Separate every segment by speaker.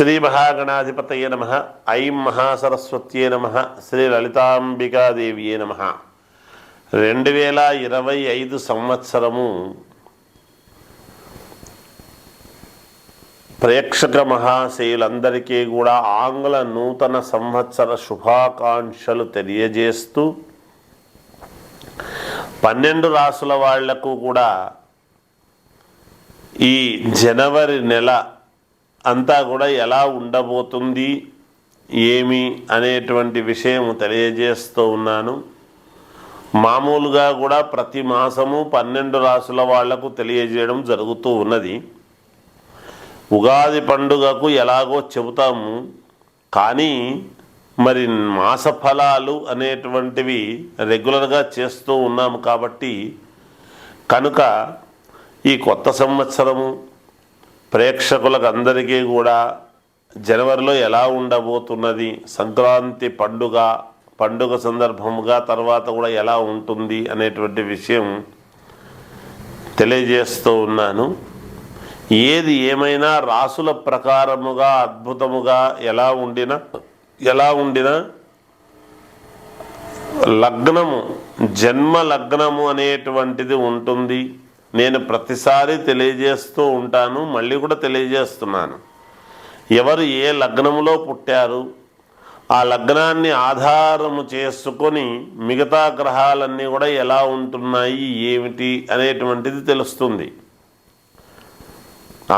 Speaker 1: శ్రీ మహాగణాధిపతయ నమ. ఐం మహాసరస్వత్యే నమ. శ్రీ లలితాంబికాదేవియే నమ. రెండు వేల ఇరవై ఐదు సంవత్సరము ప్రేక్షక మహాశయులందరికీ కూడా ఆంగ్ల నూతన సంవత్సర శుభాకాంక్షలు తెలియజేస్తూ పన్నెండు రాసుల వాళ్ళకు కూడా ఈ జనవరి నెల అంతా కూడా ఎలా ఉండబోతుంది ఏమి అనేటువంటి విషయం తెలియజేస్తూ ఉన్నాను. మామూలుగా కూడా ప్రతి మాసము పన్నెండు రాసుల వాళ్ళకు తెలియజేయడం జరుగుతూ ఉన్నది. ఉగాది పండుగకు ఎలాగో చెబుతాము కానీ మరి మాస ఫలాలు అనేటువంటివి రెగ్యులర్గా చేస్తూ ఉన్నాము కాబట్టి కనుక ఈ కొత్త సంవత్సరము ప్రేక్షకులకు అందరికీ కూడా జనవరిలో ఎలా ఉండబోతున్నది సంక్రాంతి పండుగ పండుగ సందర్భముగా తర్వాత కూడా ఎలా ఉంటుంది అనేటువంటి విషయం తెలియజేస్తూ ఉన్నాను. ఏది ఏమైనా రాసుల ప్రకారముగా అద్భుతముగా ఎలా ఉండినా ఎలా ఉండినా లగ్నము జన్మ లగ్నము అనేటువంటిది ఉంటుంది. నేను ప్రతిసారి తెలియజేస్తూ ఉంటాను మళ్ళీ కూడా తెలియజేస్తున్నాను. ఎవరు ఏ లగ్నములో పుట్టారు ఆ లగ్నాన్ని ఆధారము చేసుకొని మిగతా గ్రహాలన్నీ కూడా ఎలా ఉంటున్నాయి ఏమిటి అనేటువంటిది తెలుస్తుంది.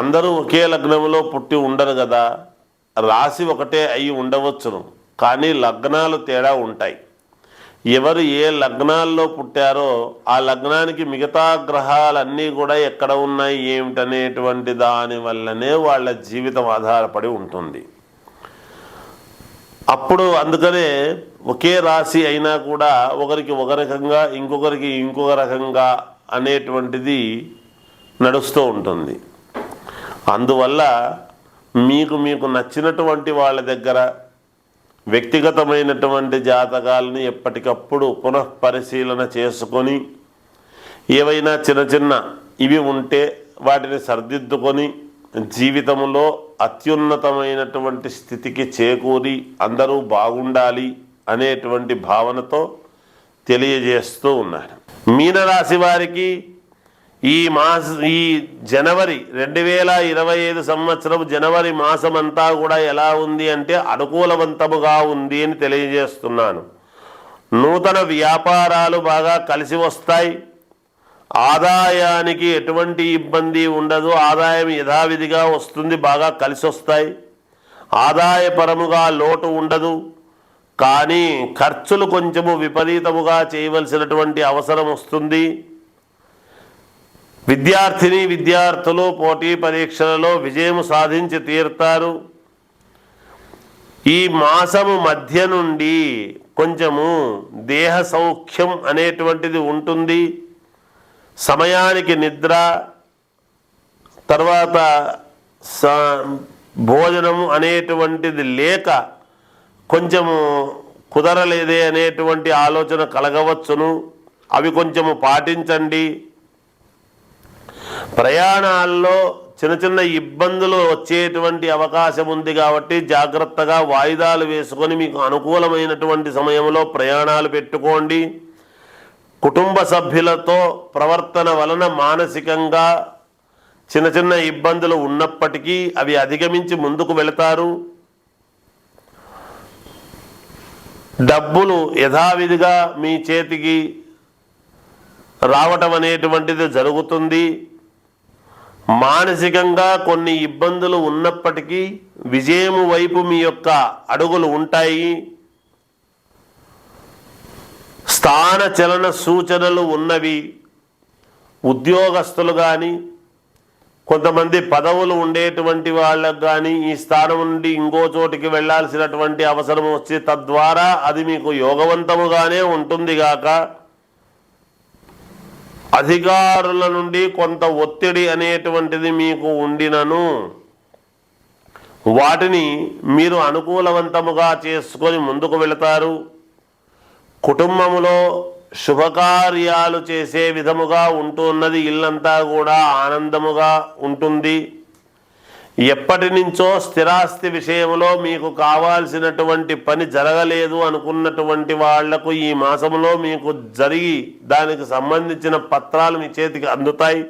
Speaker 1: అందరూ ఒకే లగ్నంలో పుట్టి ఉండరు కదా రాశి ఒకటే అయి ఉండవచ్చును. కానీ లగ్నాలు తేడా ఉంటాయి. ఎవరు ఏ లగ్నాల్లో పుట్టారో ఆ లగ్నానికి మిగతా గ్రహాలన్నీ కూడా ఎక్కడ ఉన్నాయి ఏమిటనేటువంటి దాని వల్లనే వాళ్ళ జీవితం ఆధారపడి ఉంటుంది. అప్పుడు అందుకనే ఒకే రాశి అయినా కూడా ఒకరికి ఒక రకంగా ఇంకొకరికి ఇంకొక రకంగా అనేటువంటిది నడుస్తూ ఉంటుంది. అందువల్ల మీకు మీకు నచ్చినటువంటి వాళ్ళ దగ్గర వ్యక్తిగతమైనటువంటి జాతకాలను ఎప్పటికప్పుడు పునఃపరిశీలన చేసుకొని ఏవైనా చిన్న చిన్న ఇవి ఉంటే వాటిని సర్దిద్దుకొని జీవితంలో అత్యున్నతమైనటువంటి స్థితికి చేకూరి అందరూ బాగుండాలి అనేటువంటి భావనతో తెలియజేస్తూ ఉన్నారు. మీనరాశి వారికి ఈ మాస ఈ జనవరి రెండు వేల ఇరవై ఐదు సంవత్సరం జనవరి మాసం అంతా కూడా ఎలా ఉంది అంటే అనుకూలవంతముగా ఉంది అని తెలియజేస్తున్నాను. నూతన వ్యాపారాలు బాగా కలిసి వస్తాయి. ఆదాయానికి ఎటువంటి ఇబ్బంది ఉండదు. ఆదాయం యథావిధిగా వస్తుంది బాగా కలిసి వస్తాయి. ఆదాయపరముగా లోటు ఉండదు. కానీ ఖర్చులు కొంచెము విపరీతముగా చేయవలసినటువంటి అవసరం వస్తుంది. విద్యార్థిని విద్యార్థులు పోటీ పరీక్షలలో విజయం సాధించి తీరుతారు. ఈ మాసము మధ్య నుండి కొంచెము దేహ సౌఖ్యం అనేటువంటిది ఉంటుంది. సమయానికి నిద్ర తర్వాత భోజనము భోజనం అనేటువంటిది లేక కొంచెము కుదరలేదే అనేటువంటి ఆలోచన కలగవచ్చును. అవి కొంచెము పాటించండి. ప్రయాణాల్లో చిన్న చిన్న ఇబ్బందులు వచ్చేటువంటి అవకాశం ఉంది కాబట్టి జాగ్రత్తగా వాయిదాలు వేసుకొని మీకు అనుకూలమైనటువంటి సమయంలో ప్రయాణాలు పెట్టుకోండి. కుటుంబ సభ్యులతో ప్రవర్తన వలన మానసికంగా చిన్న చిన్న ఇబ్బందులు ఉన్నప్పటికీ అవి అధిగమించి ముందుకు వెళతారు. డబ్బులు యథావిధిగా మీ చేతికి రావటం అనేటువంటిది జరుగుతుంది. మానసికంగా కొన్ని ఇబ్బందులు ఉన్నప్పటికీ విజయము వైపు మీ యొక్క అడుగులు ఉంటాయి. స్థాన చలన సూచనలు ఉన్నవి. ఉద్యోగస్తులు కానీ కొంతమంది పదవులు ఉండేటువంటి వాళ్ళకు కానీ ఈ స్థానం నుండి ఇంకో చోటికి వెళ్ళాల్సినటువంటి అవసరం వచ్చి తద్వారా అది మీకు యోగవంతముగానే ఉంటుంది గాక. అధికారుల నుండి కొంత ఒత్తిడి అనేటువంటిది మీకు ఉండినను. వాటిని మీరు అనుకూలవంతముగా చేసుకొని ముందుకు వెళతారు. కుటుంబములో శుభకార్యాలు చేసే విధముగా ఉంటున్నది ఇల్లంతా కూడా ఆనందముగా ఉంటుంది. ఎప్పటి నుంచో స్థిరాస్తి విషయంలో మీకు కావాల్సినటువంటి పని జరగలేదు అనుకున్నటువంటి వాళ్ళకు ఈ మాసంలో మీకు జరిగి దానికి సంబంధించిన పత్రాలు మీ చేతికి అందుతాయి.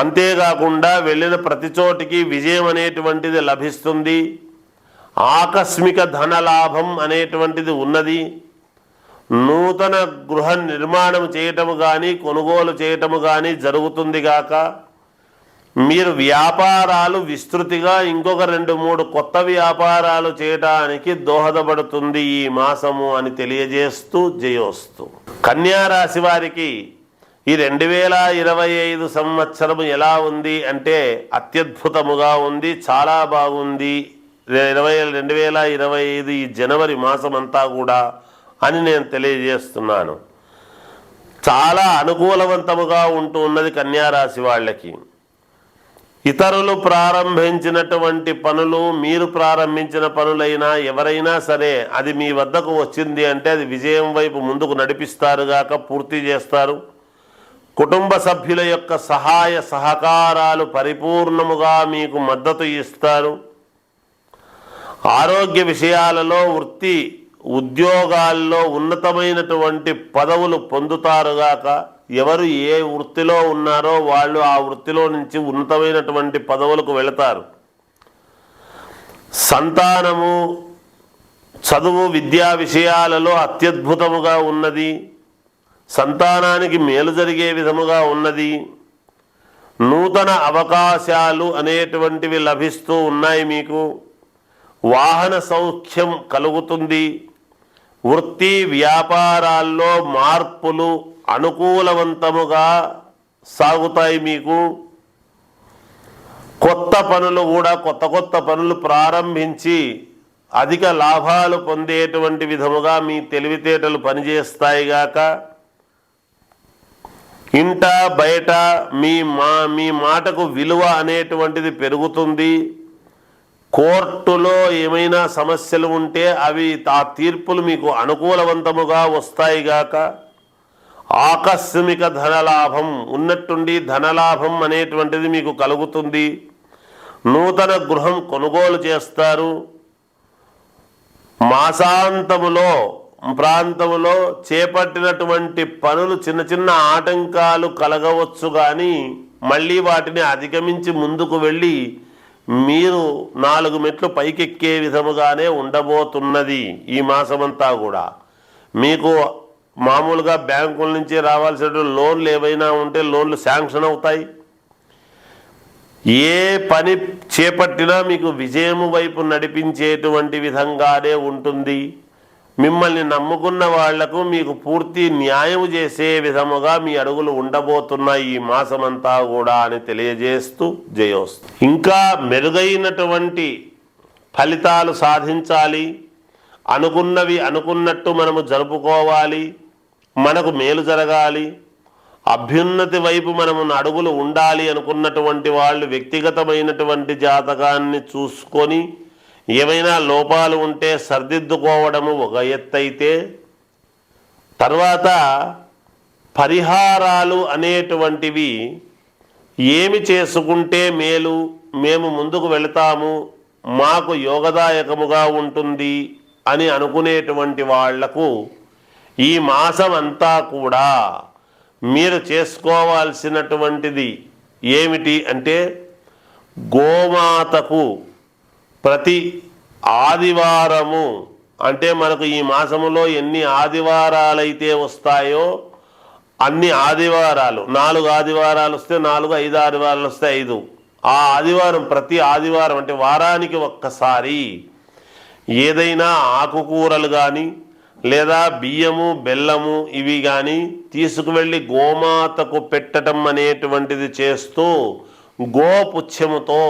Speaker 1: అంతేకాకుండా వెళ్ళిన ప్రతి చోటికి విజయం అనేటువంటిది లభిస్తుంది. ఆకస్మిక ధన లాభం అనేటువంటిది ఉన్నది. నూతన గృహ నిర్మాణం చేయటము కానీ కొనుగోలు చేయటము కానీ జరుగుతుంది గాక. మీరు వ్యాపారాలు విస్తృతిగా ఇంకొక రెండు మూడు కొత్త వ్యాపారాలు చేయటానికి దోహదపడుతుంది ఈ మాసము అని తెలియజేస్తూ జయోస్తు. కన్యారాశి వారికి ఈ రెండు వేల ఇరవై ఐదు సంవత్సరం ఎలా ఉంది అంటే అత్యద్భుతముగా ఉంది చాలా బాగుంది. ఇరవై రెండు వేల ఇరవై ఐదు ఈ జనవరి మాసం అంతా కూడా అని నేను తెలియజేస్తున్నాను. చాలా అనుకూలవంతముగా ఉంటూ ఉన్నది కన్యారాశి వాళ్ళకి. ఇతరులు ప్రారంభించినటువంటి పనులు మీరు ప్రారంభించిన పనులైనా ఎవరైనా సరే అది మీ వద్దకు వచ్చింది అంటే అది విజయం వైపు ముందుకు నడిపిస్తారు గాక పూర్తి చేస్తారు. కుటుంబ సభ్యుల యొక్క సహాయ సహకారాలు పరిపూర్ణముగా మీకు మద్దతు ఇస్తారు. ఆరోగ్య విషయాలలో వృత్తి ఉద్యోగాల్లో ఉన్నతమైనటువంటి పదవులు పొందుతారుగాక ఎవరు ఏ వృత్తిలో ఉన్నారో వాళ్ళు ఆ వృత్తిలో నుంచి ఉన్నతమైనటువంటి పదవులకు వెళతారు. సంతానము చదువు విద్యా విషయాలలో అత్యద్భుతముగా ఉన్నది. సంతానానికి మేలు జరిగే విధముగా ఉన్నది. నూతన అవకాశాలు అనేటువంటివి లభిస్తూ ఉన్నాయి మీకు. వాహన సౌఖ్యం కలుగుతుంది. వృత్తి వ్యాపారాల్లో మార్పులు అనుకూలవంతముగా సాగుతాయి మీకు. కొత్త పనులు కూడా కొత్త కొత్త పనులు ప్రారంభించి అధిక లాభాలు పొందేటువంటి విధముగా మీ తెలివితేటలు పనిచేస్తాయి గాక. ఇంట బయట మీ మా మీ మాటకు విలువ అనేటువంటిది పెరుగుతుంది. కోర్టులో ఏమైనా సమస్యలు ఉంటే అవి ఆ తీర్పులు మీకు అనుకూలవంతముగా వస్తాయి గాక. ఆకస్మిక ధనలాభం ఉన్నట్టుండి ధనలాభం అనేటువంటిది మీకు కలుగుతుంది. నూతన గృహం కొనుగోలు చేస్తారు. మాసాంతములో ప్రాంతములో చేపట్టినటువంటి పనులు చిన్న చిన్న ఆటంకాలు కలగవచ్చు కానీ మళ్ళీ వాటిని అధిగమించి ముందుకు వెళ్ళి మీరు నాలుగు మెట్లు పైకెక్కే విధముగానే ఉండబోతున్నది ఈ మాసమంతా కూడా. మీకు మామూలుగా బ్యాంకుల నుంచి రావాల్సిన లోన్లు ఏవైనా ఉంటే లోన్లు శాంక్షన్ అవుతాయి. ఏ పని చేపట్టినా మీకు విజయము వైపు నడిపించేటువంటి విధంగానే ఉంటుంది. మిమ్మల్ని నమ్ముకున్న వాళ్ళకు మీకు పూర్తి న్యాయం చేసే విధముగా మీ అడుగులు ఉండబోతున్నాయి ఈ మాసమంతా కూడా అని తెలియజేస్తూ జయోస్తు. ఇంకా మెరుగైనటువంటి ఫలితాలు సాధించాలి. అనుకున్నవి అనుకున్నట్టు మనము జరుపుకోవాలి. మనకు మేలు జరగాలి. అభ్యున్నతి వైపు మనము అడుగులు ఉండాలి అనుకున్నటువంటి వాళ్ళు వ్యక్తిగతమైనటువంటి జాతకాన్ని చూసుకొని ఏమైనా లోపాలు ఉంటే సర్దిద్దుకోవడము ఒక ఎత్తైతే తర్వాత పరిహారాలు అనేటువంటివి ఏమి చేసుకుంటే మేలు మేము ముందుకు వెళతాము మాకు యోగదాయకముగా ఉంటుంది అని అనుకునేటువంటి వాళ్ళకు ఈ మాసం అంతా కూడా మీరు చేసుకోవాల్సినటువంటిది ఏమిటి అంటే గోమాతకు ప్రతి ఆదివారము అంటే మనకు ఈ మాసములో ఎన్ని ఆదివారాలైతే వస్తాయో అన్ని ఆదివారాలు నాలుగు ఆదివారాలు వస్తే నాలుగు ఐదు ఆదివారాలు వస్తే ఐదు. ఆ ఆదివారం ప్రతి ఆదివారం అంటే వారానికి ఒక్కసారి. ఏదైనా ఆకుకూరలు కానీ లేదా బియ్యము బెల్లము ఇవి కానీ తీసుకువెళ్ళి గోమాతకు పెట్టడం అనేటువంటిది చేస్తూ గోపుచ్చముతో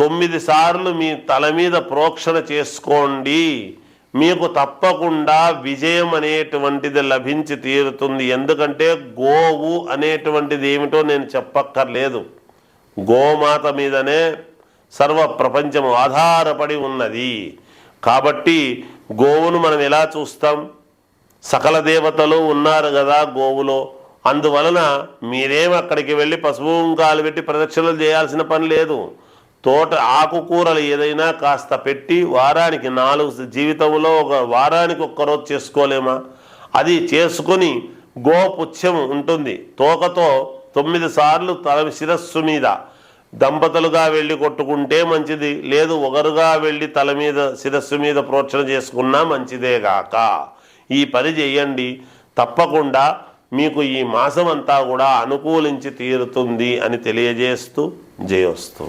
Speaker 1: తొమ్మిది సార్లు మీ తల మీద ప్రోక్షణ చేసుకోండి. మీకు తప్పకుండా విజయం అనేటువంటిది లభించి తీరుతుంది. ఎందుకంటే గోవు అనేటువంటిది ఏమిటో నేను చెప్పక్కర్లేదు. గోమాత మీదనే సర్వ ప్రపంచం ఆధారపడి ఉన్నది. కాబట్టి గోవును మనం ఎలా చూస్తాం? సకల దేవతలు ఉన్నారు కదా గోవులో. అందువలన మీరేం అక్కడికి వెళ్ళి పశువు కాలు పెట్టి ప్రదక్షిణలు చేయాల్సిన పని లేదు. తోట ఆకుకూరలు ఏదైనా కాస్త పెట్టి వారానికి నాలుగు జీవితంలో ఒక వారానికి ఒక్కరోజు చేసుకోలేమా? అది చేసుకొని గోపుచ్చం ఉంటుంది. తోకతో తొమ్మిది సార్లు తల శిరస్సు మీద దంపతులుగా వెళ్ళి కొట్టుకుంటే మంచిది. లేదు ఒకరుగా వెళ్ళి తల మీద శిరస్సు మీద ప్రోక్షణ చేసుకున్నా మంచిదేగాక ఈ పని చేయండి. తప్పకుండా మీకు ఈ మాసం అంతా కూడా అనుకూలించి తీరుతుంది అని తెలియజేస్తూ జయోస్తు.